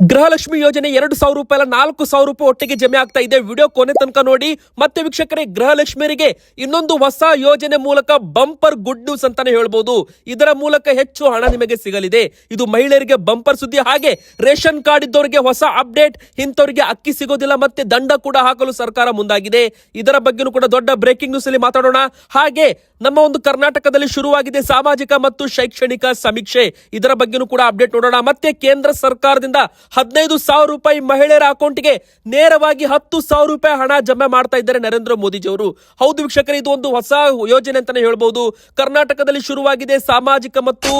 ಗೃಹಲಕ್ಷ್ಮಿ ಯೋಜನೆ ಎರಡು ಸಾವಿರ ರೂಪಾಯಿ ಅಲ್ಲ, ನಾಲ್ಕು ಸಾವಿರ ರೂಪಾಯಿ ಒಟ್ಟಿಗೆ ಜಮೆ ಆಗ್ತಾ ಇದೆ. ವಿಡಿಯೋ ಕೊನೆ ತನಕ ನೋಡಿ. ಮತ್ತೆ ವೀಕ್ಷಕರೇ, ಗೃಹಲಕ್ಷ್ಮಿಯರಿಗೆ ಇನ್ನೊಂದು ಹೊಸ ಯೋಜನೆ ಮೂಲಕ ಬಂಪರ್ ಗುಡ್ ನ್ಯೂಸ್ ಅಂತಾನೆ ಹೇಳ್ಬೋದು. ಇದರ ಮೂಲಕ ಹೆಚ್ಚು ಹಣ ನಿಮಗೆ ಸಿಗಲಿದೆ. ಇದು ಮಹಿಳೆಯರಿಗೆ ಬಂಪರ್ ಸುದ್ದಿ, ಹಾಗೆ ರೇಷನ್ ಕಾರ್ಡ್ ಇದ್ದವರಿಗೆ ಹೊಸ ಅಪ್ಡೇಟ್, ಇಂಥವರಿಗೆ ಅಕ್ಕಿ ಸಿಗೋದಿಲ್ಲ ಮತ್ತೆ ದಂಡ ಕೂಡ ಹಾಕಲು ಸರ್ಕಾರ ಮುಂದಾಗಿದೆ. ಇದರ ಬಗ್ಗೆನೂ ಕೂಡ ದೊಡ್ಡ ಬ್ರೇಕಿಂಗ್ ನ್ಯೂಸ್ ಅಲ್ಲಿ ಮಾತಾಡೋಣ. ಹಾಗೆ ನಮ್ಮ ಒಂದು ಕರ್ನಾಟಕದಲ್ಲಿ ಶುರುವಾಗಿದೆ ಸಾಮಾಜಿಕ ಮತ್ತು ಶೈಕ್ಷಣಿಕ ಸಮೀಕ್ಷೆ. ಇದರ ಬಗ್ಗೆನೂ ಕೂಡ ಅಪ್ಡೇಟ್ ನೋಡೋಣ. ಮತ್ತೆ ಕೇಂದ್ರ ಸರ್ಕಾರದಿಂದ ಹದಿನೈದು ಸಾವಿರ ರೂಪಾಯಿ ಮಹಿಳೆಯರ ಅಕೌಂಟ್ಗೆ ನೇರವಾಗಿ ಹತ್ತು ಸಾವಿರ ರೂಪಾಯಿ ಹಣ ಜಮೆ ಮಾಡ್ತಾ ಇದ್ದಾರೆ ನರೇಂದ್ರ ಮೋದಿಜಿ ಅವರು ಹೌದು ವೀಕ್ಷಕರೇ, ಇದು ಒಂದು ಹೊಸ ಯೋಜನೆ ಅಂತಾನೆ ಹೇಳ್ಬಹುದು ಕರ್ನಾಟಕದಲ್ಲಿ ಶುರುವಾಗಿದೆ ಸಾಮಾಜಿಕ ಮತ್ತು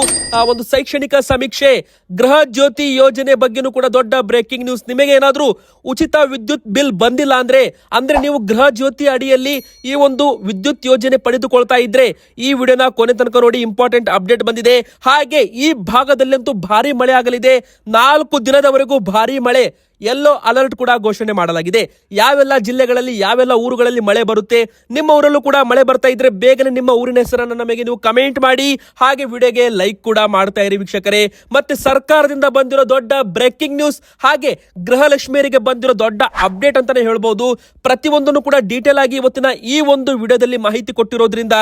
ಒಂದು ಶೈಕ್ಷಣಿಕ ಸಮೀಕ್ಷೆ. ಗೃಹ ಜ್ಯೋತಿ ಯೋಜನೆ ಬಗ್ಗೆನೂ ಕೂಡ ದೊಡ್ಡ ಬ್ರೇಕಿಂಗ್ ನ್ಯೂಸ್ ನಿಮಗೆ ಏನಾದರೂ ಉಚಿತ ವಿದ್ಯುತ್ ಬಿಲ್ ಬಂದಿಲ್ಲ ಅಂದ್ರೆ ಅಂದ್ರೆ ನೀವು ಗೃಹ ಜ್ಯೋತಿ ಅಡಿಯಲ್ಲಿ ಈ ಒಂದು ವಿದ್ಯುತ್ ಯೋಜನೆ ಪಡೆದುಕೊಳ್ತಾ ಇದ್ರೆ ಈ ವಿಡಿಯೋನ ಕೊನೆ ತನಕ ನೋಡಿ ಇಂಪಾರ್ಟೆಂಟ್ ಅಪ್ಡೇಟ್ ಬಂದಿದೆ. ಹಾಗೆ ಈ ಭಾಗದಲ್ಲಂತೂ ಭಾರಿ ಮಳೆ ಆಗಲಿದೆ. ನಾಲ್ಕು ದಿನದವರೆಗೂ ಭಾರಿ ಮಳೆ. ಯೆಲ್ಲೋ ಅಲರ್ಟ್ ಕೂಡ ಘೋಷಣೆ ಮಾಡಲಾಗಿದೆ. ಯಾವೆಲ್ಲ ಜಿಲ್ಲೆಗಳಲ್ಲಿ ಯಾವೆಲ್ಲ ಊರುಗಳಲ್ಲಿ ಮಳೆ ಬರುತ್ತೆ, ನಿಮ್ಮ ಊರಲ್ಲೂ ಕೂಡ ಮಳೆ ಬರ್ತಾ ಇದ್ರೆ ಬೇಗನೆ ನಿಮ್ಮ ಊರಿನ ಹೆಸರನ್ನು ನಮಗೆ ನೀವು ಕಮೆಂಟ್ ಮಾಡಿ. ಹಾಗೆ ವಿಡಿಯೋಗೆ ಲೈಕ್ ಕೂಡ ಮಾಡ್ತಾ ಇರಿ ವೀಕ್ಷಕರೇ. ಮತ್ತೆ ಸರ್ಕಾರದಿಂದ ಬಂದಿರೋ ದೊಡ್ಡ ಬ್ರೇಕಿಂಗ್ ನ್ಯೂಸ್ ಹಾಗೆ ಗೃಹಲಕ್ಷ್ಮಿಯರಿಗೆ ಬಂದಿರೋ ದೊಡ್ಡ ಅಪ್ಡೇಟ್ ಅಂತಾನೆ ಹೇಳ್ಬೋದು. ಪ್ರತಿಯೊಂದನ್ನು ಕೂಡ ಡೀಟೇಲ್ ಆಗಿ ಇವತ್ತಿನ ಈ ಒಂದು ವಿಡಿಯೋದಲ್ಲಿ ಮಾಹಿತಿ ಕೊಟ್ಟಿರೋದ್ರಿಂದ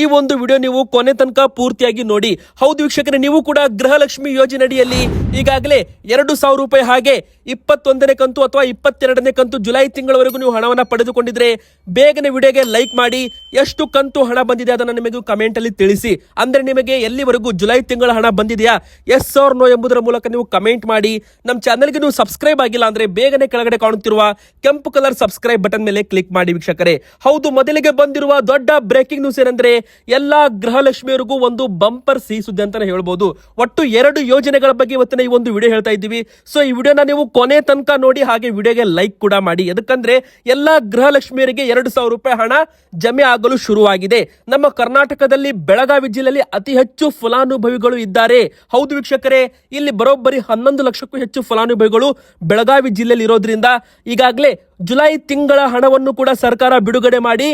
ಈ ಒಂದು ವಿಡಿಯೋ ನೀವು ಕೊನೆ ತನಕ ಪೂರ್ತಿಯಾಗಿ ನೋಡಿ. ಹೌದು ವೀಕ್ಷಕರೇ, ನೀವು ಕೂಡ ಗೃಹಲಕ್ಷ್ಮಿ ಯೋಜನೆ ಅಡಿಯಲ್ಲಿ ಈಗಾಗಲೇ ಎರಡು ಸಾವಿರ ರೂಪಾಯಿ ಹಾಗೆ ಇಪ್ಪತ್ತೊಂದನೇ ಕಂತು ಅಥವಾ ಇಪ್ಪತ್ತೆರಡನೇ ಕಂತು ಜುಲೈ ತಿಂಗಳವರೆಗೂ ನೀವು ಹಣವನ್ನು ಪಡೆದುಕೊಂಡಿದ್ರೆ ಬೇಗನೆ ವಿಡಿಯೋಗೆ ಲೈಕ್ ಮಾಡಿ ಎಷ್ಟು ಕಂತು ಹಣ ಬಂದಿದೆ ಅದನ್ನು ನಿಮಗೆ ಕಮೆಂಟಲ್ಲಿ ತಿಳಿಸಿ. ಅಂದ್ರೆ ನಿಮಗೆ ಎಲ್ಲಿವರೆಗೂ ಜುಲೈ ತಿಂಗಳ ಹಣ ಬಂದಿದೆಯಾ? ಎಸ್ ಆರ್ ನೋ ಎಂಬುದರ ಮೂಲಕ ನೀವು ಕಮೆಂಟ್ ಮಾಡಿ. ನಮ್ಮ ಚಾನಲ್ಗೆ ನೀವು ಸಬ್ಸ್ಕ್ರೈಬ್ ಆಗಿಲ್ಲ ಅಂದ್ರೆ ಬೇಗನೆ ಕೆಳಗಡೆ ಕಾಣುತ್ತಿರುವ ಕೆಂಪು ಕಲರ್ ಸಬ್ಸ್ಕ್ರೈಬ್ ಬಟನ್ ಮೇಲೆ ಕ್ಲಿಕ್ ಮಾಡಿ ವೀಕ್ಷಕರೇ. ಹೌದು, ಮೊದಲಿಗೆ ಬಂದಿರುವ ದೊಡ್ಡ ಬ್ರೇಕಿಂಗ್ ನ್ಯೂಸ್ ಏನಂದ್ರೆ ಎಲ್ಲಾ ಗೃಹಲಕ್ಷ್ಮಿಯರಿಗೂ ಒಂದು ಬಂಪರ್ ಸಿಹಿ ಸುದ್ದಿ ಅಂತಾನೆ ಹೇಳ್ಬೋದು. ಒಟ್ಟು ಎರಡು ಯೋಜನೆಗಳ ಬಗ್ಗೆ ಇವತ್ತಿನ ಈ ಒಂದು ವಿಡಿಯೋ ಹೇಳ್ತಾ ಇದ್ದೀವಿ. ಸೊ ಈ ವಿಡಿಯೋನ ನೀವು ಕೊನೆ ತನಕ ನೋಡಿ ಹಾಗೆ ವಿಡಿಯೋಗೆ ಲೈಕ್ ಕೂಡ ಮಾಡಿ. ಯಾಕಂದ್ರೆ ಎಲ್ಲಾ ಗೃಹಲಕ್ಷ್ಮಿಯರಿಗೆ ಎರಡು ಸಾವಿರ ರೂಪಾಯಿ ಹಣ ಜಮೆ ಆಗಲು ಶುರುವಾಗಿದೆ. ನಮ್ಮ ಕರ್ನಾಟಕದಲ್ಲಿ ಬೆಳಗಾವಿ ಜಿಲ್ಲೆಯಲ್ಲಿ ಅತಿ ಹೆಚ್ಚು ಫಲಾನುಭವಿಗಳು ಇದ್ದಾರೆ. ಹೌದು ವೀಕ್ಷಕರೇ, ಇಲ್ಲಿ ಬರೋಬ್ಬರಿ ಹನ್ನೊಂದು ಲಕ್ಷಕ್ಕೂ ಹೆಚ್ಚು ಫಲಾನುಭವಿಗಳು ಬೆಳಗಾವಿ ಜಿಲ್ಲೆಯಲ್ಲಿ ಇರೋದ್ರಿಂದ ಈಗಾಗಲೇ ಜುಲೈ ತಿಂಗಳ ಹಣವನ್ನು ಕೂಡ ಸರ್ಕಾರ ಬಿಡುಗಡೆ ಮಾಡಿ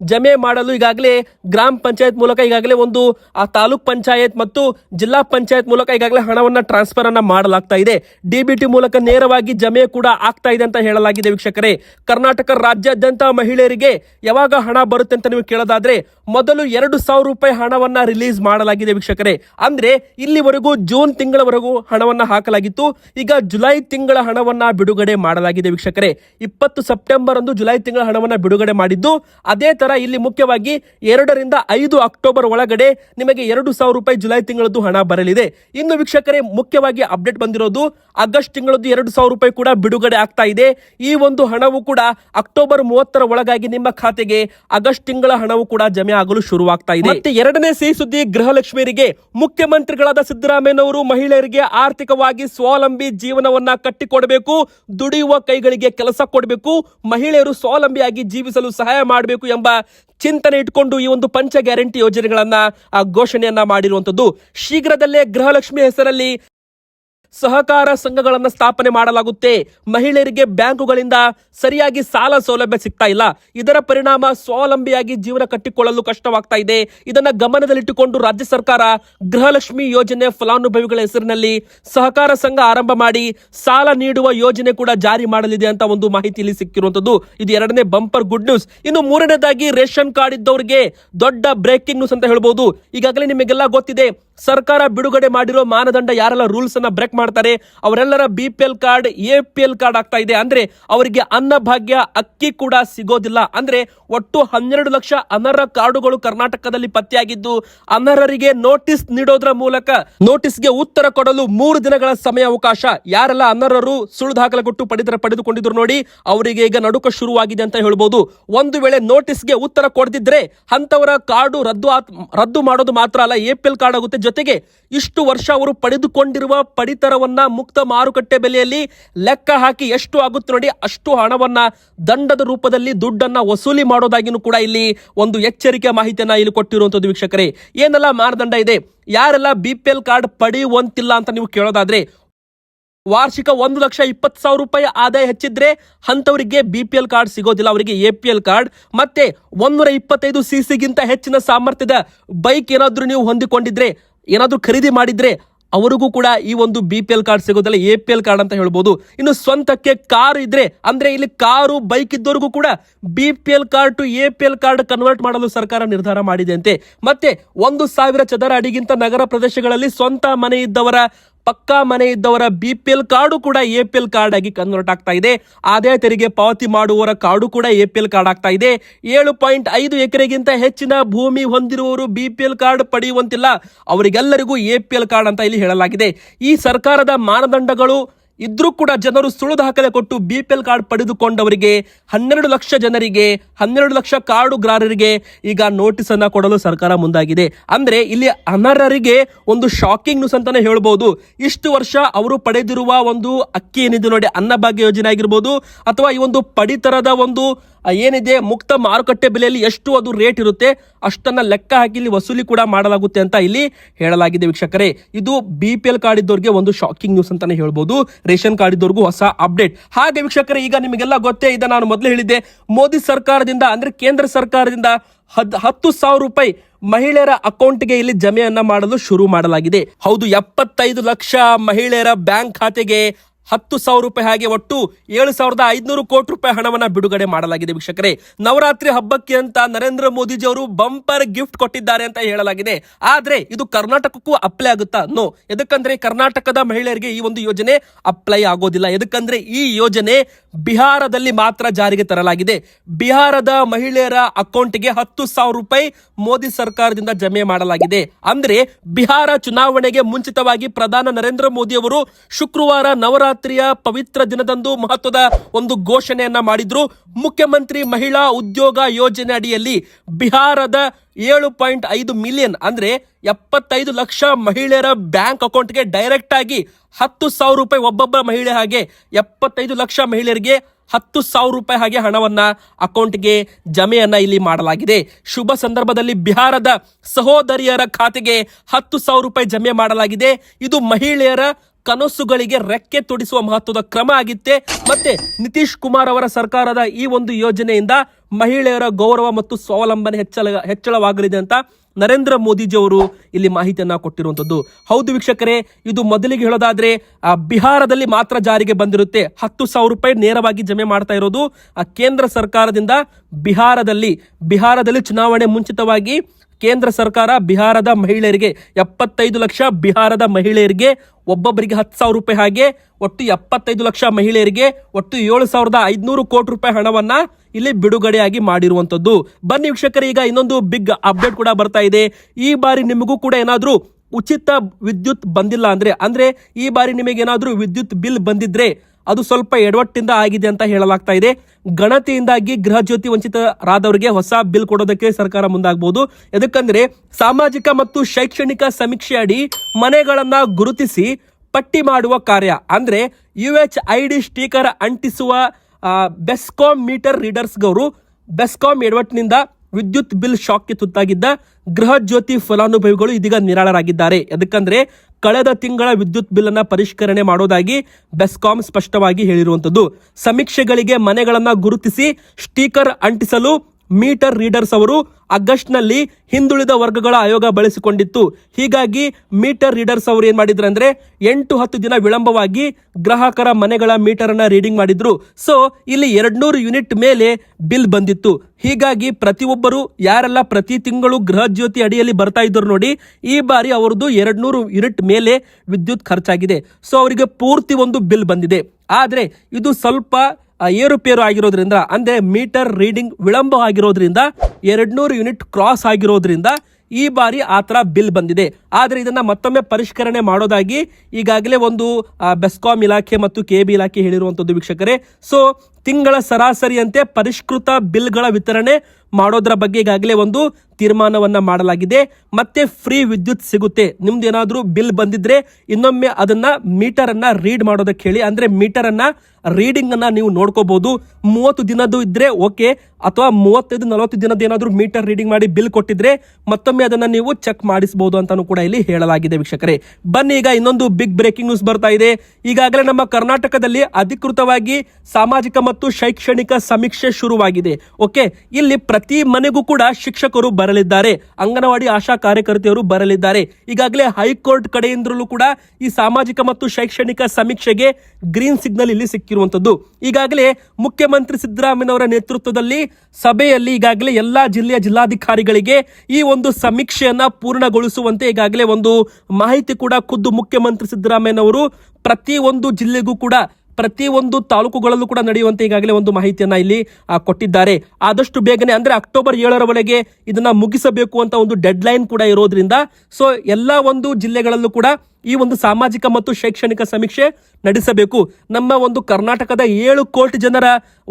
ಜಮೆ ಮಾಡಲು ಈಗಾಗಲೇ ಗ್ರಾಮ ಪಂಚಾಯತ್ ಮೂಲಕ ಈಗಾಗಲೇ ಒಂದು, ಆ ತಾಲೂಕ್ ಪಂಚಾಯತ್ ಮತ್ತು ಜಿಲ್ಲಾ ಪಂಚಾಯತ್ ಮೂಲಕ ಈಗಾಗಲೇ ಹಣವನ್ನು ಟ್ರಾನ್ಸ್ಫರ್ ಅನ್ನು ಮಾಡಲಾಗ್ತಾ ಇದೆ. ಡಿಬಿಟಿ ಮೂಲಕ ನೇರವಾಗಿ ಜಮೆ ಕೂಡ ಆಗ್ತಾ ಇದೆ ಅಂತ ಹೇಳಲಾಗಿದೆ ವೀಕ್ಷಕರೇ. ಕರ್ನಾಟಕ ರಾಜ್ಯಾದ್ಯಂತ ಮಹಿಳೆಯರಿಗೆ ಯಾವಾಗ ಹಣ ಬರುತ್ತೆ ಅಂತ ನೀವು ಕೇಳೋದಾದ್ರೆ, ಮೊದಲು ಎರಡು ಸಾವಿರ ರೂಪಾಯಿ ಹಣವನ್ನ ರಿಲೀಸ್ ಮಾಡಲಾಗಿದೆ ವೀಕ್ಷಕರೇ. ಅಂದ್ರೆ ಇಲ್ಲಿವರೆಗೂ ಜೂನ್ ತಿಂಗಳವರೆಗೂ ಹಣವನ್ನ ಹಾಕಲಾಗಿತ್ತು. ಈಗ ಜುಲೈ ತಿಂಗಳ ಹಣವನ್ನ ಬಿಡುಗಡೆ ಮಾಡಲಾಗಿದೆ ವೀಕ್ಷಕರೇ. ಇಪ್ಪತ್ತು ಸೆಪ್ಟೆಂಬರ್ ಅಂದು ಜುಲೈ ತಿಂಗಳ ಹಣವನ್ನ ಬಿಡುಗಡೆ ಮಾಡಿದ್ದು, ಅದೇ ತರ ಇಲ್ಲಿ ಮುಖ್ಯವಾಗಿ ಎರಡರಿಂದ ಐದು ಅಕ್ಟೋಬರ್ ಒಳಗಡೆ ನಿಮಗೆ ಎರಡು ಸಾವಿರ ರೂಪಾಯಿ ಜುಲೈ ತಿಂಗಳದ್ದು ಹಣ ಬರಲಿದೆ. ಇನ್ನು ವೀಕ್ಷಕರೇ, ಮುಖ್ಯವಾಗಿ ಅಪ್ಡೇಟ್ ಬಂದಿರೋದು ಆಗಸ್ಟ್ ತಿಂಗಳದ್ದು ಎರಡು ಸಾವಿರ ರೂಪಾಯಿ ಕೂಡ ಬಿಡುಗಡೆ ಆಗ್ತಾ ಇದೆ. ಈ ಒಂದು ಹಣವು ಕೂಡ ಅಕ್ಟೋಬರ್ ಮೂವತ್ತರ ಒಳಗಾಗಿ ನಿಮ್ಮ ಖಾತೆಗೆ ಆಗಸ್ಟ್ ತಿಂಗಳ ಹಣವು ಕೂಡ ಜಮೆ ಆಗಲು ಶುರುವಾಗ್ತಾ ಇದೆ. ಮತ್ತೆ ಎರಡನೇ ಸಿಹಿ ಸುದ್ದಿ ಗೃಹಲಕ್ಷ್ಮಿಯರಿಗೆ. ಮುಖ್ಯಮಂತ್ರಿಗಳಾದ ಸಿದ್ದರಾಮಯ್ಯನವರು ಮಹಿಳೆಯರಿಗೆ ಆರ್ಥಿಕವಾಗಿ ಸ್ವಾವಲಂಬಿ ಜೀವನವನ್ನ ಕಟ್ಟಿಕೊಡಬೇಕು, ದುಡಿಯುವ ಕೈಗಳಿಗೆ ಕೆಲಸ ಕೊಡಬೇಕು, ಮಹಿಳೆಯರು ಸ್ವಾವಲಂಬಿಯಾಗಿ ಜೀವಿಸಲು ಸಹಾಯ ಮಾಡಬೇಕು ಎಂಬ ಚಿಂತನೆ ಇಟ್ಕೊಂಡು ಈ ಒಂದು ಪಂಚ ಗ್ಯಾರಂಟಿ ಯೋಜನೆಗಳನ್ನ ಆ, ಘೋಷಣೆಯನ್ನ ಮಾಡಿರುವಂತದ್ದು ಶೀಘ್ರದಲ್ಲೇ ಗೃಹಲಕ್ಷ್ಮಿ ಹೆಸರಲ್ಲಿ ಸಹಕಾರ ಸಂಘಗಳನ್ನು ಸ್ಥಾಪನೆ ಮಾಡಲಾಗುತ್ತೆ. ಮಹಿಳೆಯರಿಗೆ ಬ್ಯಾಂಕುಗಳಿಂದ ಸರಿಯಾಗಿ ಸಾಲ ಸೌಲಭ್ಯ ಸಿಗ್ತಾ ಇಲ್ಲ. ಇದರ ಪರಿಣಾಮ ಸ್ವಾವಲಂಬಿಯಾಗಿ ಜೀವನ ಕಟ್ಟಿಕೊಳ್ಳಲು ಕಷ್ಟವಾಗ್ತಾ ಇದೆ. ಇದನ್ನ ಗಮನದಲ್ಲಿಟ್ಟುಕೊಂಡು ರಾಜ್ಯ ಸರ್ಕಾರ ಗೃಹಲಕ್ಷ್ಮಿ ಯೋಜನೆ ಫಲಾನುಭವಿಗಳ ಹೆಸರಿನಲ್ಲಿ ಸಹಕಾರ ಸಂಘ ಆರಂಭ ಮಾಡಿ ಸಾಲ ನೀಡುವ ಯೋಜನೆ ಕೂಡ ಜಾರಿ ಮಾಡಲಿದೆ ಅಂತ ಒಂದು ಮಾಹಿತಿ ಇಲ್ಲಿ ಸಿಕ್ಕಿರುವಂತದ್ದು. ಇದು ಎರಡನೇ ಬಂಪರ್ ಗುಡ್ ನ್ಯೂಸ್. ಇನ್ನು ಮೂರನೇದಾಗಿ ರೇಷನ್ ಕಾರ್ಡ್ ಇದ್ದವರಿಗೆ ದೊಡ್ಡ ಬ್ರೇಕಿಂಗ್ ನ್ಯೂಸ್ ಅಂತ ಹೇಳ್ಬೋದು. ಈಗಾಗಲೇ ನಿಮಗೆಲ್ಲ ಗೊತ್ತಿದೆ. ಸರ್ಕಾರ ಬಿಡುಗಡೆ ಮಾಡಿರೋ ಮಾನದಂಡ ಯಾರೆಲ್ಲ ರೂಲ್ಸ್ ಅನ್ನ ಬ್ರೇಕ್ ಮಾಡ್ತಾರೆ. ಅವರೆಲ್ಲರ B P L card A P L card ಆಗ್ತಾ ಇದೆ. ಅಂದ್ರೆ ಅವರಿಗೆ ಅನ್ನಭಾಗ್ಯ ಅಕ್ಕಿ ಕೂಡ ಸಿಗೋದಿಲ್ಲ. ಅಂದ್ರೆ ಒಟ್ಟು ಹನ್ನೆರಡು ಲಕ್ಷ ಅನರ್ಹ ಕಾರ್ಡುಗಳು ಕರ್ನಾಟಕದಲ್ಲಿ ಪತ್ತೆಯಾಗಿದ್ದು, ಅನರ್ಹರಿಗೆ ನೋಟಿಸ್ ನೀಡೋದ್ರ ಮೂಲಕ ನೋಟಿಸ್ಗೆ ಉತ್ತರ ಕೊಡಲು ಮೂರು ದಿನಗಳ ಸಮಯ ಅವಕಾಶ ಯಾರೆಲ್ಲ ಅನರ್ಹರು ಸುಳ್ಳು ದಾಖಲೆ ಕೊಟ್ಟು ಪಡಿತರ ಪಡೆದುಕೊಂಡಿದ್ರು ನೋಡಿ, ಅವರಿಗೆ ಈಗ ನಡುಕ ಶುರುವಾಗಿದೆ ಅಂತ ಹೇಳ್ಬೋದು. ಒಂದು ವೇಳೆ ನೋಟಿಸ್ಗೆ ಉತ್ತರ ಕೊಡದಿದ್ರೆ ಅಂತವರ ಕಾರ್ಡು ರದ್ದು ರದ್ದು ಮಾಡೋದು ಮಾತ್ರ ಅಲ್ಲ ಎ ಕಾರ್ಡ್ ಆಗುತ್ತೆ. ಜೊತೆಗೆ ಇಷ್ಟು ವರ್ಷ ಅವರು ಪಡೆದುಕೊಂಡಿರುವ ಪಡಿತರವನ್ನ ಮುಕ್ತ ಮಾರುಕಟ್ಟೆ ಬೆಲೆಯಲ್ಲಿ ಲೆಕ್ಕ ಹಾಕಿ ಎಷ್ಟು ಆಗುತ್ತೆ ನೋಡಿ, ಅಷ್ಟು ಹಣವನ್ನ ದಂಡದ ರೂಪದಲ್ಲಿ ದುಡ್ಡನ್ನ ವಸೂಲಿ ಮಾಡೋದಾಗಿನೂ ಕೂಡ ಇಲ್ಲಿ ಒಂದು ಎಚ್ಚರಿಕೆ ಮಾಹಿತಿಯನ್ನ ಇಲ್ಲಿ ಕೊಟ್ಟಿರುವಂತದ್ದು ವೀಕ್ಷಕರೇ. ಏನೆಲ್ಲ ಮಾನದಂಡ ಇದೆ? ಯಾರೆಲ್ಲ ಬಿ ಪಿ ಎಲ್ ಕಾರ್ಡ್ ಪಡೆಯುವಂತಿಲ್ಲ ಅಂತ ನೀವು ಕೇಳೋದಾದ್ರೆ, ವಾರ್ಷಿಕ ಒಂದು ಲಕ್ಷ ಇಪ್ಪತ್ತು ಸಾವಿರ ರೂಪಾಯಿ ಆದಾಯ ಹೆಚ್ಚಿದ್ರೆ ಅಂಥವರಿಗೆ ಬಿ ಪಿ ಎಲ್ ಕಾರ್ಡ್ ಸಿಗೋದಿಲ್ಲ. ಅವರಿಗೆ ಎ ಪಿ ಎಲ್ ಕಾರ್ಡ್ ಮತ್ತೆ ಒಂದೂರ ಇಪ್ಪತ್ತೈದು ಸಿ ಸಿಗಿಂತ ಹೆಚ್ಚಿನ ಸಾಮರ್ಥ್ಯದ ಬೈಕ್ ಏನಾದ್ರೂ ನೀವು ಹೊಂದಿಕೊಂಡಿದ್ರೆ, ಏನಾದ್ರೂ ಖರೀದಿ ಮಾಡಿದ್ರೆ ಅವರಿಗೂ ಕೂಡ ಈ ಒಂದು ಬಿ ಪಿ ಎಲ್ ಕಾರ್ಡ್ ಸಿಗೋದಿಲ್ಲ ಎ ಪಿ ಎಲ್ ಕಾರ್ಡ್ ಅಂತ ಹೇಳ್ಬೋದು. ಇನ್ನು ಸ್ವಂತಕ್ಕೆ ಕಾರು ಇದ್ರೆ, ಅಂದ್ರೆ ಇಲ್ಲಿ ಕಾರು ಬೈಕ್ ಇದ್ದವರಿಗೂ ಕೂಡ B P L card to A P L card convert ಮಾಡಲು ಸರ್ಕಾರ ನಿರ್ಧಾರ ಮಾಡಿದೆ ಅಂತೆ. ಮತ್ತೆ ಒಂದು ಸಾವಿರ ಚದರ ಅಡಿಗಿಂತ ನಗರ ಪ್ರದೇಶಗಳಲ್ಲಿ ಸ್ವಂತ ಮನೆ ಇದ್ದವರ ಪಕ್ಕಾ ಮನೆ ಇದ್ದವರ ಬಿ ಪಿ ಎಲ್ ಕಾರ್ಡು ಕೂಡ ಎ ಪಿ ಎಲ್ ಕಾರ್ಡ್ ಆಗಿ ಕನ್ವರ್ಟ್ ಆಗ್ತಾ ಇದೆ. ಆದಾಯ ತೆರಿಗೆ ಪಾವತಿ ಮಾಡುವವರ ಕಾರ್ಡು ಕೂಡ ಎ ಪಿ ಎಲ್ ಕಾರ್ಡ್ ಆಗ್ತಾ ಇದೆ. ಏಳು ಪಾಯಿಂಟ್ ಐದು ಎಕರೆಗಿಂತ ಹೆಚ್ಚಿನ ಭೂಮಿ ಹೊಂದಿರುವವರು ಬಿ ಪಿ ಎಲ್ ಕಾರ್ಡ್ ಪಡೆಯುವಂತಿಲ್ಲ. ಅವರಿಗೆಲ್ಲರಿಗೂ ಎ ಪಿ ಎಲ್ ಕಾರ್ಡ್ ಅಂತ ಇಲ್ಲಿ ಹೇಳಲಾಗಿದೆ. ಈ ಸರ್ಕಾರದ ಮಾನದಂಡಗಳು ಇದ್ರೂ ಕೂಡ ಜನರು ಸುಳ್ಳು ದಾಖಲೆ ಕೊಟ್ಟು ಬಿ ಪಿ ಎಲ್ ಕಾರ್ಡ್ ಪಡೆದುಕೊಂಡವರಿಗೆ ಹನ್ನೆರಡು ಲಕ್ಷ ಜನರಿಗೆ, ಹನ್ನೆರಡು ಲಕ್ಷ ಕಾರ್ಡುಗಾರರಿಗೆ ಈಗ ನೋಟಿಸ್ ಅನ್ನ ಕೊಡಲು ಸರ್ಕಾರ ಮುಂದಾಗಿದೆ. ಅಂದ್ರೆ ಇಲ್ಲಿ ಅನರ್ಹರಿಗೆ ಒಂದು ಶಾಕಿಂಗ್ ನ್ಯೂಸ್ ಅಂತಾನೆ ಹೇಳ್ಬೋದು. ಇಷ್ಟು ವರ್ಷ ಅವರು ಪಡೆದಿರುವ ಒಂದು ಅಕ್ಕಿ ಏನಿದೆ ನೋಡಿ ಅನ್ನಭಾಗ್ಯ ಯೋಜನೆ ಆಗಿರ್ಬೋದು, ಅಥವಾ ಈ ಒಂದು ಪಡಿತರದ ಒಂದು ಏನಿದೆ, ಮುಕ್ತ ಮಾರುಕಟ್ಟೆ ಬೆಲೆಯಲ್ಲಿ ಎಷ್ಟು ಅದು ರೇಟ್ ಇರುತ್ತೆ, ಅಷ್ಟನ್ನ ಲೆಕ್ಕ ಹಾಕಿ ಇಲ್ಲಿ ವಸೂಲಿ ಕೂಡ ಮಾಡಲಾಗುತ್ತೆ ಅಂತ ಇಲ್ಲಿ ಹೇಳಲಾಗಿದೆ ವೀಕ್ಷಕರೇ. ಇದು ಬಿ ಪಿ ಎಲ್ ಕಾರ್ಡ್ ಇದ್ದವ್ರಿಗೆ ಒಂದು ಶಾಕಿಂಗ್ ನ್ಯೂಸ್ ಅಂತಾನೆ ಹೇಳ್ಬೋದು. ರೇಷನ್ ಕಾರ್ಡ್ ಇದ್ದವ್ರಿಗೂ ಹೊಸ ಅಪ್ಡೇಟ್ ಹಾಗೆ ವೀಕ್ಷಕರೇ, ಈಗ ನಿಮಗೆಲ್ಲ ಗೊತ್ತೇ ಇದೆ ನಾನು ಮೊದಲು ಹೇಳಿದ್ದೆ, ಮೋದಿ ಸರ್ಕಾರದಿಂದ, ಅಂದ್ರೆ ಕೇಂದ್ರ ಸರ್ಕಾರದಿಂದ ಹದ್, ಹತ್ತು ಸಾವಿರ ರೂಪಾಯಿ ಮಹಿಳೆಯರ ಅಕೌಂಟ್ಗೆ ಇಲ್ಲಿ ಜಮೆಯನ್ನ ಮಾಡಲು ಶುರು ಮಾಡಲಾಗಿದೆ. ಹೌದು, ಎಪ್ಪತ್ತೈದು ಲಕ್ಷ ಮಹಿಳೆಯರ ಬ್ಯಾಂಕ್ ಖಾತೆಗೆ ಹತ್ತು ಸಾವಿರ ರೂಪಾಯಿ ಹಾಗೆ ಒಟ್ಟು ಏಳು ಸಾವಿರದ ಐದುನೂರು ಕೋಟಿ ರೂಪಾಯಿ ಹಣವನ್ನು ಬಿಡುಗಡೆ ಮಾಡಲಾಗಿದೆ ವೀಕ್ಷಕರೇ. ನವರಾತ್ರಿ ಹಬ್ಬಕ್ಕೆ ಅಂತ ನರೇಂದ್ರ ಮೋದಿಜಿ ಅವರು ಬಂಪರ್ ಗಿಫ್ಟ್ ಕೊಟ್ಟಿದ್ದಾರೆ ಅಂತ ಹೇಳಲಾಗಿದೆ. ಆದ್ರೆ ಇದು ಕರ್ನಾಟಕಕ್ಕೂ ಅಪ್ಲೈ ಆಗುತ್ತಾ? ನೋ ಎದಕ್ಕಂದ್ರೆ ಕರ್ನಾಟಕದ ಮಹಿಳೆಯರಿಗೆ ಈ ಒಂದು ಯೋಜನೆ ಅಪ್ಲೈ ಆಗೋದಿಲ್ಲ. ಎದಕ್ಕಂದ್ರೆ ಈ ಯೋಜನೆ ಬಿಹಾರದಲ್ಲಿ ಮಾತ್ರ ಜಾರಿಗೆ ತರಲಾಗಿದೆ. ಬಿಹಾರದ ಮಹಿಳೆಯರ ಅಕೌಂಟ್ಗೆ ಹತ್ತು ಸಾವಿರ ರೂಪಾಯಿ ಮೋದಿ ಸರ್ಕಾರದಿಂದ ಜಮೆ ಮಾಡಲಾಗಿದೆ. ಅಂದ್ರೆ ಬಿಹಾರ ಚುನಾವಣೆಗೆ ಮುಂಚಿತವಾಗಿ ಪ್ರಧಾನ ನರೇಂದ್ರ ಮೋದಿ ಅವರು ಶುಕ್ರವಾರ ನವರಾತ್ರಿಯ ಪವಿತ್ರ ದಿನದಂದು ಮಹತ್ವದ ಒಂದು ಘೋಷಣೆಯನ್ನ ಮಾಡಿದ್ರು. ಮುಖ್ಯಮಂತ್ರಿ ಮಹಿಳಾ ಉದ್ಯೋಗ ಯೋಜನೆ ಅಡಿಯಲ್ಲಿ ಬಿಹಾರದ ಏಳು ಪಾಯಿಂಟ್ ಐದು ಮಿಲಿಯನ್ ಅಂದ್ರೆ ಎಪ್ಪತ್ತೈದು ಲಕ್ಷ ಮಹಿಳೆಯರ ಬ್ಯಾಂಕ್ ಅಕೌಂಟ್ಗೆ ಡೈರೆಕ್ಟ್ ಆಗಿ ಹತ್ತು ಸಾವಿರ ರೂಪಾಯಿ ಒಬ್ಬೊಬ್ಬ ಮಹಿಳೆ ಹಾಗೆ ಎಪ್ಪತ್ತೈದು ಲಕ್ಷ ಮಹಿಳೆಯರಿಗೆ ಹತ್ತು ಸಾವಿರ ರೂಪಾಯಿ ಹಾಗೆ ಹಣವನ್ನ ಅಕೌಂಟ್ಗೆ ಜಮೆಯನ್ನ ಇಲ್ಲಿ ಮಾಡಲಾಗಿದೆ. ಶುಭ ಸಂದರ್ಭದಲ್ಲಿ ಬಿಹಾರದ ಸಹೋದರಿಯರ ಖಾತೆಗೆ ಹತ್ತು ಸಾವಿರ ರೂಪಾಯಿ ಜಮೆ ಮಾಡಲಾಗಿದೆ. ಇದು ಮಹಿಳೆಯರ ಕನಸುಗಳಿಗೆ ರೆಕ್ಕೆ ತೊಡಿಸುವ ಮಹತ್ವದ ಕ್ರಮ ಆಗಿತ್ತೆ. ಮತ್ತೆ ನಿತೀಶ್ ಕುಮಾರ್ ಅವರ ಸರ್ಕಾರದ ಈ ಒಂದು ಯೋಜನೆಯಿಂದ ಮಹಿಳೆಯರ ಗೌರವ ಮತ್ತು ಸ್ವಾವಲಂಬನೆ ಹೆಚ್ಚಳ ಹೆಚ್ಚಳವಾಗಲಿದೆ ಅಂತ ನರೇಂದ್ರ ಮೋದಿಜಿ ಅವರು ಇಲ್ಲಿ ಮಾಹಿತಿಯನ್ನ ಕೊಟ್ಟಿರುವಂತದ್ದು ಹೌದು ವೀಕ್ಷಕರೇ ಇದು ಮೊದಲಿಗೆ ಹೇಳೋದಾದ್ರೆ ಬಿಹಾರದಲ್ಲಿ ಮಾತ್ರ ಜಾರಿಗೆ ಬಂದಿರುತ್ತೆ. ಹತ್ತು ಸಾವಿರ ರೂಪಾಯಿ ನೇರವಾಗಿ ಜಮೆ ಮಾಡ್ತಾ ಇರೋದು ಆ, ಕೇಂದ್ರ ಸರ್ಕಾರದಿಂದ ಬಿಹಾರದಲ್ಲಿ. ಬಿಹಾರದಲ್ಲಿ ಚುನಾವಣೆ ಮುಂಚಿತವಾಗಿ ಕೇಂದ್ರ ಸರ್ಕಾರ ಬಿಹಾರದ ಮಹಿಳೆಯರಿಗೆ ಎಪ್ಪತ್ತೈದು ಲಕ್ಷ, ಬಿಹಾರದ ಮಹಿಳೆಯರಿಗೆ ಒಬ್ಬೊಬ್ಬರಿಗೆ ಹತ್ತು ಸಾವಿರ ರೂಪಾಯಿ ಹಾಗೆ, ಒಟ್ಟು ಎಪ್ಪತ್ತೈದು ಲಕ್ಷ ಮಹಿಳೆಯರಿಗೆ ಒಟ್ಟು ಏಳು ಸಾವಿರದ ಐದುನೂರು ಕೋಟಿ ರೂಪಾಯಿ ಹಣವನ್ನ ಇಲ್ಲಿ ಬಿಡುಗಡೆಯಾಗಿ ಮಾಡಿರುವಂತದ್ದು ಬನ್ನಿ ವೀಕ್ಷಕರೇ, ಈಗ ಇನ್ನೊಂದು ಬಿಗ್ ಅಪ್ಡೇಟ್ ಕೂಡ ಬರ್ತಾ ಇದೆ. ಈ ಬಾರಿ ನಿಮಗೂ ಕೂಡ ಏನಾದರೂ ಉಚಿತ ವಿದ್ಯುತ್ ಬಂದಿಲ್ಲ ಅಂದ್ರೆ ಅಂದ್ರೆ ಈ ಬಾರಿ ನಿಮಗೆ ಏನಾದ್ರೂ ವಿದ್ಯುತ್ ಬಿಲ್ ಬಂದಿದ್ರೆ ಅದು ಸ್ವಲ್ಪ ಎಡವಟ್ಟಿಂದ ಆಗಿದೆ ಅಂತ ಹೇಳಲಾಗ್ತಾ ಇದೆ. ಗಣತಿಯಿಂದಾಗಿ ಗೃಹ ಜ್ಯೋತಿ ವಂಚಿತರಾದವರಿಗೆ ಹೊಸ ಬಿಲ್ ಕೊಡೋದಕ್ಕೆ ಸರ್ಕಾರ ಮುಂದಾಗಬಹುದು ಎದಕ್ಕಂದ್ರೆ ಸಾಮಾಜಿಕ ಮತ್ತು ಶೈಕ್ಷಣಿಕ ಸಮೀಕ್ಷೆ ಅಡಿ ಮನೆಗಳನ್ನ ಗುರುತಿಸಿ ಪಟ್ಟಿ ಮಾಡುವ ಕಾರ್ಯ. ಅಂದ್ರೆ U H I D sticker ಅಂಟಿಸುವ BESCOM meter ರೀಡರ್ಸ್ಗವರು ಬೆಸ್ಕಾಂ ಎಡವಟ್ಟಿನಿಂದ ವಿದ್ಯುತ್ ಬಿಲ್ ಶಾಕ್ಗೆ ತುತ್ತಾಗಿದ್ದ ಗೃಹ ಜ್ಯೋತಿ ಫಲಾನುಭವಿಗಳು ಇದೀಗ ನಿರಾಳರಾಗಿದ್ದಾರೆ. ಯಾಕಂದ್ರೆ ಕಳೆದ ತಿಂಗಳ ವಿದ್ಯುತ್ ಬಿಲ್ ಅನ್ನ ಪರಿಷ್ಕರಣೆ ಮಾಡೋದಾಗಿ ಬೆಸ್ಕಾಂ ಸ್ಪಷ್ಟವಾಗಿ ಹೇಳಿರುವಂತದ್ದು ಸಮೀಕ್ಷೆಗಳಿಗೆ ಮನೆಗಳನ್ನು ಗುರುತಿಸಿ ಸ್ಟಿಕರ್ ಅಂಟಿಸಲು ಮೀಟರ್ ರೀಡರ್ಸ್ ಅವರು ಆಗಸ್ಟ್ನಲ್ಲಿ ಹಿಂದುಳಿದ ವರ್ಗಗಳ ಆಯೋಗ ಬಳಸಿಕೊಂಡಿತ್ತು. ಹೀಗಾಗಿ ಮೀಟರ್ ರೀಡರ್ಸ್ ಅವರು ಏನು ಮಾಡಿದ್ರು ಅಂದರೆ ಎಂಟು ಹತ್ತು ದಿನ ವಿಳಂಬವಾಗಿ ಗ್ರಾಹಕರ ಮನೆಗಳ ಮೀಟರ್ ಅನ್ನ ರೀಡಿಂಗ್ ಮಾಡಿದ್ರು. ಸೊ ಇಲ್ಲಿ ಎರಡ್ನೂರು ಯೂನಿಟ್ ಮೇಲೆ ಬಿಲ್ ಬಂದಿತ್ತು. ಹೀಗಾಗಿ ಪ್ರತಿಯೊಬ್ಬರು ಯಾರೆಲ್ಲ ಪ್ರತಿ ತಿಂಗಳು ಗೃಹ ಜ್ಯೋತಿ ಅಡಿಯಲ್ಲಿ ಬರ್ತಾ ಇದ್ರು ನೋಡಿ, ಈ ಬಾರಿ ಅವರದ್ದು ಎರಡ್ನೂರು ಯೂನಿಟ್ ಮೇಲೆ ವಿದ್ಯುತ್ ಖರ್ಚಾಗಿದೆ. ಸೊ ಅವರಿಗೆ ಪೂರ್ತಿ ಒಂದು ಬಿಲ್ ಬಂದಿದೆ. ಆದರೆ ಇದು ಸ್ವಲ್ಪ ಏರುಪೇರು ಆಗಿರೋದ್ರಿಂದ, ಅಂದ್ರೆ ಮೀಟರ್ ರೀಡಿಂಗ್ ವಿಳಂಬ ಆಗಿರೋದ್ರಿಂದ, ಎರಡ್ನೂರು ಯೂನಿಟ್ ಕ್ರಾಸ್ ಆಗಿರೋದ್ರಿಂದ ಈ ಬಾರಿ ಆ ಥರ ಬಿಲ್ ಬಂದಿದೆ. ಆದರೆ ಇದನ್ನ ಮತ್ತೊಮ್ಮೆ ಪರಿಷ್ಕರಣೆ ಮಾಡೋದಾಗಿ ಈಗಾಗಲೇ ಒಂದು ಬೆಸ್ಕಾಂ ಇಲಾಖೆ ಮತ್ತು ಕೆ ಬಿ ಇಲಾಖೆ ಹೇಳಿರುವಂಥದ್ದು ವೀಕ್ಷಕರೇ. ಸೊ ತಿಂಗಳ ಸರಾಸರಿಯಂತೆ ಪರಿಷ್ಕೃತ ಬಿಲ್ಗಳ ವಿತರಣೆ ಮಾಡೋದ್ರ ಬಗ್ಗೆ ಈಗಾಗಲೇ ಒಂದು ತೀರ್ಮಾನವನ್ನು ಮಾಡಲಾಗಿದೆ. ಮತ್ತೆ ಫ್ರೀ ವಿದ್ಯುತ್ ಸಿಗುತ್ತೆ. ನಿಮ್ದು ಏನಾದರೂ ಬಿಲ್ ಬಂದಿದ್ರೆ ಇನ್ನೊಮ್ಮೆ ಅದನ್ನ ಮೀಟರ್ ಅನ್ನ ರೀಡ್ ಮಾಡೋದಕ್ಕೆ ಹೇಳಿ, ಅಂದ್ರೆ ಮೀಟರ್ ಅನ್ನ ರೀಡಿಂಗ್ ಅನ್ನ ನೀವು ನೋಡ್ಕೋಬಹುದು ಮೂವತ್ತು ದಿನದ್ದು ಇದ್ರೆ ಓಕೆ, ಅಥವಾ ಮೂವತ್ತೈದು, ನಲವತ್ತು ದಿನದ ಏನಾದರೂ ಮೀಟರ್ ರೀಡಿಂಗ್ ಮಾಡಿ ಬಿಲ್ ಕೊಟ್ಟಿದ್ರೆ ಮತ್ತೊಮ್ಮೆ ಅದನ್ನ ನೀವು ಚೆಕ್ ಮಾಡಿಸಬಹುದು ಅಂತಾನು ಕೂಡ ಇಲ್ಲಿ ಹೇಳಲಾಗಿದೆ ವೀಕ್ಷಕರೇ. ಬನ್ನಿ ಈಗ ಇನ್ನೊಂದು ಬಿಗ್ ಬ್ರೇಕಿಂಗ್ ನ್ಯೂಸ್ ಬರ್ತಾ ಇದೆ. ಈಗಾಗಲೇ ನಮ್ಮ ಕರ್ನಾಟಕದಲ್ಲಿ ಅಧಿಕೃತವಾಗಿ ಸಾಮಾಜಿಕ ಮತ್ತು ಶೈಕ್ಷಣಿಕ ಸಮೀಕ್ಷೆ ಶುರುವಾಗಿದೆ. ಓಕೆ, ಇಲ್ಲಿ ಪ್ರತಿ ಮನೆಗೂ ಕೂಡ ಶಿಕ್ಷಕರು ಬರಲಿದ್ದಾರೆ. ಅಂಗನವಾಡಿ ಆಶಾ ಕಾರ್ಯಕರ್ತೆಯರು ಬರಲಿದ್ದಾರೆ. ಈಗಾಗಲೇ ಹೈಕೋರ್ಟ್ ಕಡೆಯಿಂದಲೂ ಕೂಡ ಈ ಸಾಮಾಜಿಕ ಮತ್ತು ಶೈಕ್ಷಣಿಕ ಸಮೀಕ್ಷೆಗೆ ಗ್ರೀನ್ ಸಿಗ್ನಲ್ ಇಲ್ಲಿ ಸಿಕ್ಕಿರುವಂತದ್ದು ಈಗಾಗಲೇ ಮುಖ್ಯಮಂತ್ರಿ ಸಿದ್ದರಾಮಯ್ಯನವರ ನೇತೃತ್ವದಲ್ಲಿ ಸಭೆಯಲ್ಲಿ ಈಗಾಗಲೇ ಎಲ್ಲಾ ಜಿಲ್ಲೆಯ ಜಿಲ್ಲಾಧಿಕಾರಿಗಳಿಗೆ ಈ ಒಂದು ಸಮೀಕ್ಷೆಯನ್ನ ಪೂರ್ಣಗೊಳಿಸುವಂತೆ ಈಗಾಗಲೇ ಒಂದು ಮಾಹಿತಿ ಕೂಡ ಖುದ್ದು ಮುಖ್ಯಮಂತ್ರಿ ಸಿದ್ದರಾಮಯ್ಯನವರು ಪ್ರತಿ ಒಂದು ಜಿಲ್ಲೆಗೂ ಕೂಡ ಪ್ರತಿ ಒಂದು ತಾಲೂಕುಗಳಲ್ಲೂ ಕೂಡ ನಡೆಯುವಂತೆ ಈಗಾಗಲೇ ಒಂದು ಮಾಹಿತಿಯನ್ನ ಇಲ್ಲಿ ಕೊಟ್ಟಿದ್ದಾರೆ. ಆದಷ್ಟು ಬೇಗನೆ ಅಂದ್ರೆ ಅಕ್ಟೋಬರ್ ಏಳರ ಒಳಗೆ ಇದನ್ನ ಮುಗಿಸಬೇಕು ಅಂತ ಒಂದು ಡೆಡ್ ಲೈನ್ ಕೂಡ ಇರೋದ್ರಿಂದ ಸೊ ಎಲ್ಲ ಒಂದು ಜಿಲ್ಲೆಗಳಲ್ಲೂ ಕೂಡ ಈ ಒಂದು ಸಾಮಾಜಿಕ ಮತ್ತು ಶೈಕ್ಷಣಿಕ ಸಮೀಕ್ಷೆ ನಡೆಸಬೇಕು. ನಮ್ಮ ಒಂದು ಕರ್ನಾಟಕದ ಏಳು ಕೋಟಿ ಜನರ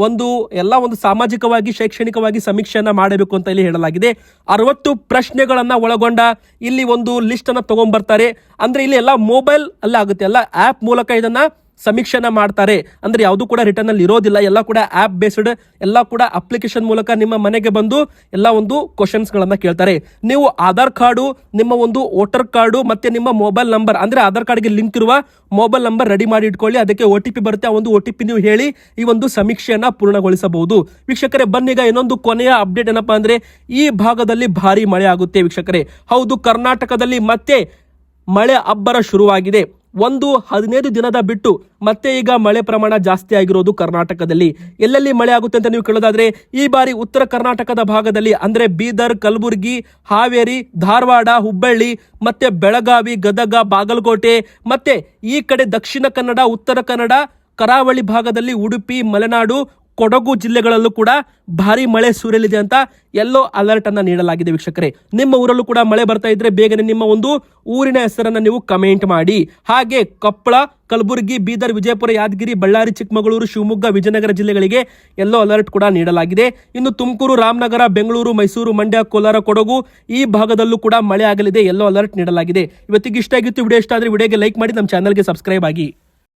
ಒಂದು, ಎಲ್ಲ ಒಂದು ಸಾಮಾಜಿಕವಾಗಿ, ಶೈಕ್ಷಣಿಕವಾಗಿ ಸಮೀಕ್ಷೆಯನ್ನ ಮಾಡಬೇಕು ಅಂತ ಇಲ್ಲಿ ಹೇಳಲಾಗಿದೆ. ಅರವತ್ತು ಪ್ರಶ್ನೆಗಳನ್ನ ಒಳಗೊಂಡ ಇಲ್ಲಿ ಒಂದು ಲಿಸ್ಟ್ ಅನ್ನ ತಗೊಂಡ್ಬರ್ತಾರೆ. ಅಂದ್ರೆ ಇಲ್ಲಿ ಎಲ್ಲ ಮೊಬೈಲ್ ಅಲ್ಲ ಆಗುತ್ತೆ ಎಲ್ಲ ಆಪ್ ಮೂಲಕ ಇದನ್ನ ಸಮೀಕ್ಷೆನ ಮಾಡ್ತಾರೆ. ಅಂದ್ರೆ ಯಾವುದು ಕೂಡ ರಿಟರ್ನ್ ಅಲ್ಲಿ ಇರೋದಿಲ್ಲ. ಎಲ್ಲ ಕೂಡ ಆಪ್ ಬೇಸ್ಡ್ ಎಲ್ಲ ಕೂಡ ಅಪ್ಲಿಕೇಶನ್ ಮೂಲಕ ನಿಮ್ಮ ಮನೆಗೆ ಬಂದು ಎಲ್ಲ ಒಂದು ಕ್ವಶನ್ಸ್ ಗಳನ್ನ ಕೇಳ್ತಾರೆ. ನೀವು ಆಧಾರ್ ಕಾರ್ಡು, ನಿಮ್ಮ ಒಂದು ವೋಟರ್ ಕಾರ್ಡು, ಮತ್ತೆ ನಿಮ್ಮ ಮೊಬೈಲ್ ನಂಬರ್ ಅಂದ್ರೆ ಆಧಾರ್ ಕಾರ್ಡ್ಗೆ ಲಿಂಕ್ ಇರುವ ಮೊಬೈಲ್ ನಂಬರ್ ರೆಡಿ ಮಾಡಿ ಇಟ್ಕೊಳ್ಳಿ. ಅದಕ್ಕೆ ಒ ಟಿ ಪಿ ಬರುತ್ತೆ. ಆ ಒಂದು ಒ ಟಿ ಪಿ ನೀವು ಹೇಳಿ ಈ ಒಂದು ಸಮೀಕ್ಷೆಯನ್ನ ಪೂರ್ಣಗೊಳಿಸಬಹುದು. ವೀಕ್ಷಕರೇ ಬನ್ನೀಗ ಇನ್ನೊಂದು ಕೊನೆಯ ಅಪ್ಡೇಟ್ ಏನಪ್ಪಾ ಅಂದ್ರೆ ಈ ಭಾಗದಲ್ಲಿ ಭಾರಿ ಮಳೆ ಆಗುತ್ತೆ ವೀಕ್ಷಕರೇ. ಹೌದು, ಕರ್ನಾಟಕದಲ್ಲಿ ಮತ್ತೆ ಮಳೆ ಅಬ್ಬರ ಶುರುವಾಗಿದೆ. ಒಂದು ಹದಿನೈದು ದಿನದ ಬಿಟ್ಟು ಮತ್ತೆ ಈಗ ಮಳೆ ಪ್ರಮಾಣ ಜಾಸ್ತಿ ಆಗಿರೋದು ಕರ್ನಾಟಕದಲ್ಲಿ. ಎಲ್ಲೆಲ್ಲಿ ಮಳೆ ಆಗುತ್ತೆ ಅಂತ ನೀವು ಕೇಳೋದಾದ್ರೆ, ಈ ಬಾರಿ ಉತ್ತರ ಕರ್ನಾಟಕದ ಭಾಗದಲ್ಲಿ ಅಂದ್ರೆ ಬೀದರ್, ಕಲಬುರಗಿ, ಹಾವೇರಿ, ಧಾರವಾಡ, ಹುಬ್ಬಳ್ಳಿ, ಮತ್ತೆ ಬೆಳಗಾವಿ, ಗದಗ, ಬಾಗಲಕೋಟೆ, ಮತ್ತೆ ಈ ಕಡೆ ದಕ್ಷಿಣ ಕನ್ನಡ, ಉತ್ತರ ಕನ್ನಡ, ಕರಾವಳಿ ಭಾಗದಲ್ಲಿ ಉಡುಪಿ, ಮಲೆನಾಡು ಕೊಡಗು ಜಿಲ್ಲೆಗಳಲ್ಲೂ ಕೂಡ ಭಾರಿ ಮಳೆ ಸುರಿಯಲಿದೆ ಅಂತ ಎಲ್ಲೋ ಅಲರ್ಟ್ ಅನ್ನ ನೀಡಲಾಗಿದೆ ವೀಕ್ಷಕರೇ. ನಿಮ್ಮ ಊರಲ್ಲೂ ಕೂಡ ಮಳೆ ಬರ್ತಾ ಇದ್ರೆ ಬೇಗನೆ ನಿಮ್ಮ ಒಂದು ಊರಿನ ಹೆಸರನ್ನ ನೀವು ಕಮೆಂಟ್ ಮಾಡಿ. ಹಾಗೆ ಕೊಪ್ಪಳ, ಕಲಬುರಗಿ, ಬೀದರ್, ವಿಜಯಪುರ, ಯಾದಗಿರಿ, ಬಳ್ಳಾರಿ, ಚಿಕ್ಕಮಗಳೂರು, ಶಿವಮೊಗ್ಗ, ವಿಜಯನಗರ ಜಿಲ್ಲೆಗಳಿಗೆ ಎಲ್ಲೋ ಅಲರ್ಟ್ ಕೂಡ ನೀಡಲಾಗಿದೆ. ಇನ್ನು ತುಮಕೂರು, ರಾಮನಗರ, ಬೆಂಗಳೂರು, ಮೈಸೂರು, ಮಂಡ್ಯ, ಕೋಲಾರ, ಕೊಡಗು ಈ ಭಾಗದಲ್ಲೂ ಕೂಡ ಮಳೆ ಆಗಲಿದೆ ಎಲ್ಲೋ ಅಲರ್ಟ್ ನೀಡಲಾಗಿದೆ. ಇವತ್ತಿಗೆ ಇಷ್ಟ ಆಗಿತ್ತು, ವಿಡಿಯೋ ಇಷ್ಟ ಆದ್ರೆ ವಿಡಿಯೋಗೆ ಲೈಕ್ ಮಾಡಿ, ನಮ್ಮ ಚಾನಲ್ಗೆ ಸಬ್ಸ್ಕ್ರೈಬ್ ಆಗಿ.